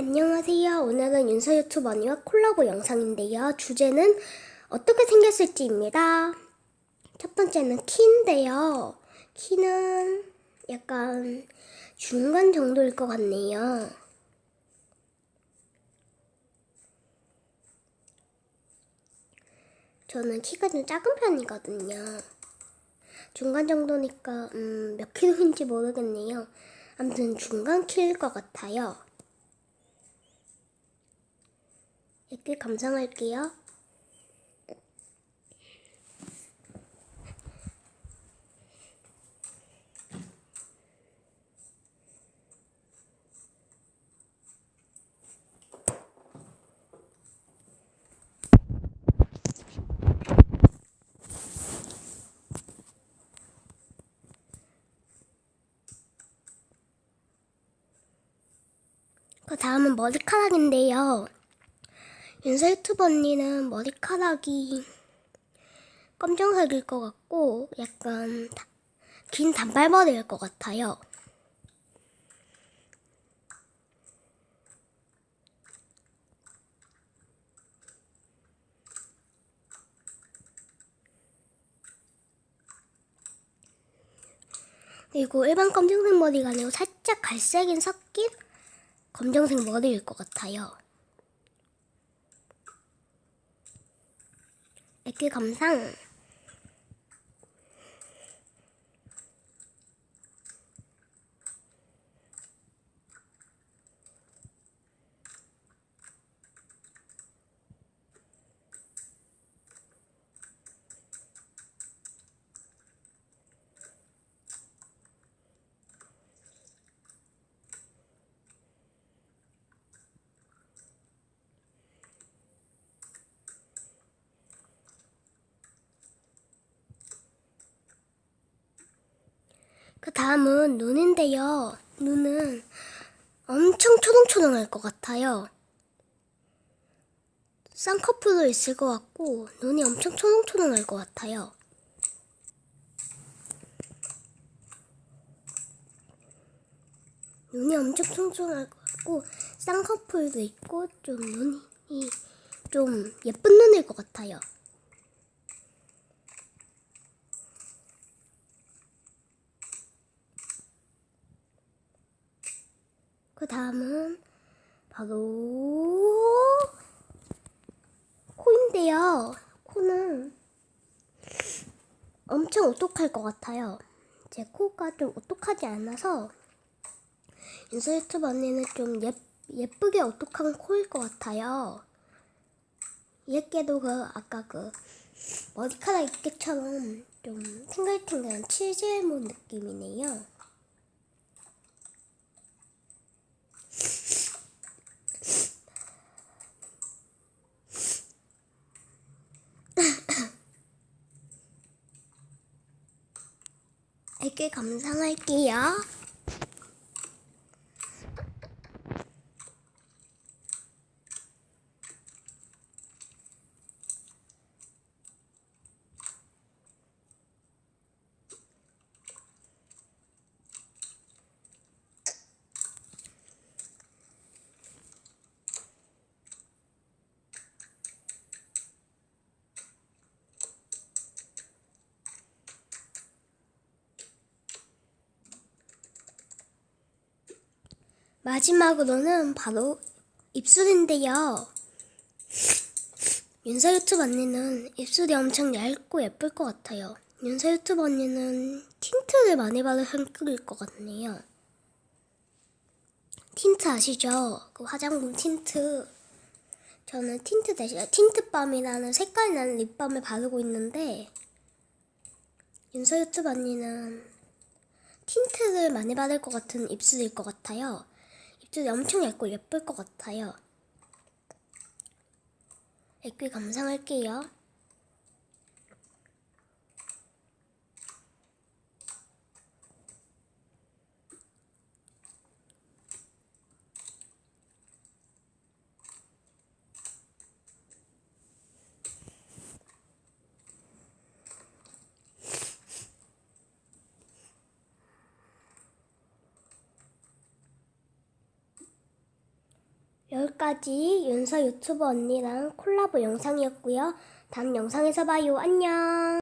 안녕하세요. 오늘은 윤서 유튜브 언니와 콜라보 영상인데요. 주제는 어떻게 생겼을지입니다. 첫 번째는 키인데요. 키는 약간 중간 정도일 것 같네요. 저는 키가 좀 작은 편이거든요. 중간 정도니까 음, 몇 킬로인지 모르겠네요. 아무튼 중간 키일 것 같아요. 댓글 감상할게요. 그 다음은 머리카락인데요. 윤서 유튜버 언니는 머리카락이 검정색일 것 같고 약간 다- 긴 단발머리일 것 같아요. 그리고 일반 검정색 머리가 아니고 살짝 갈색인 섞인 검정색 머리일 것 같아요. 댓글 감상. 그 다음은 눈인데요. 눈은 엄청 초롱초롱할 것 같아요. 쌍꺼풀도 있을 것 같고 눈이 엄청 초롱초롱할 것 같아요. 눈이 엄청 초롱초롱할 것 같고 쌍꺼풀도 있고 좀 눈이 좀 예쁜 눈일 것 같아요. 그 다음은 바로 코인데요. 코는 엄청 오똑할 것 같아요. 제 코가 좀 오똑하지 않아서 윤서 유튜브 언니는 좀 예, 예쁘게 오똑한 코일 것 같아요. 얘께도 그 아까 그 머리카락 있게처럼 좀 탱글탱글한 치즈몬 느낌이네요. 댓글 감상할게요. 마지막으로는 바로 입술인데요. 윤서 유튜브 언니는 입술이 엄청 얇고 예쁠 것 같아요. 윤서 유튜브 언니는 틴트를 많이 바른 성격일 것 같네요. 틴트 아시죠? 그 화장품 틴트. 저는 틴트 대신에 틴트밤이라는 색깔이 나는 립밤을 바르고 있는데 윤서 유튜브 언니는 틴트를 많이 바를 것 같은 입술일 것 같아요. 입술이 엄청 얇고 예쁠 것 같아요. 댓글 감상할게요. 여기까지 윤서 유튜브 언니랑 콜라보 영상이었고요. 다음 영상에서 봐요. 안녕.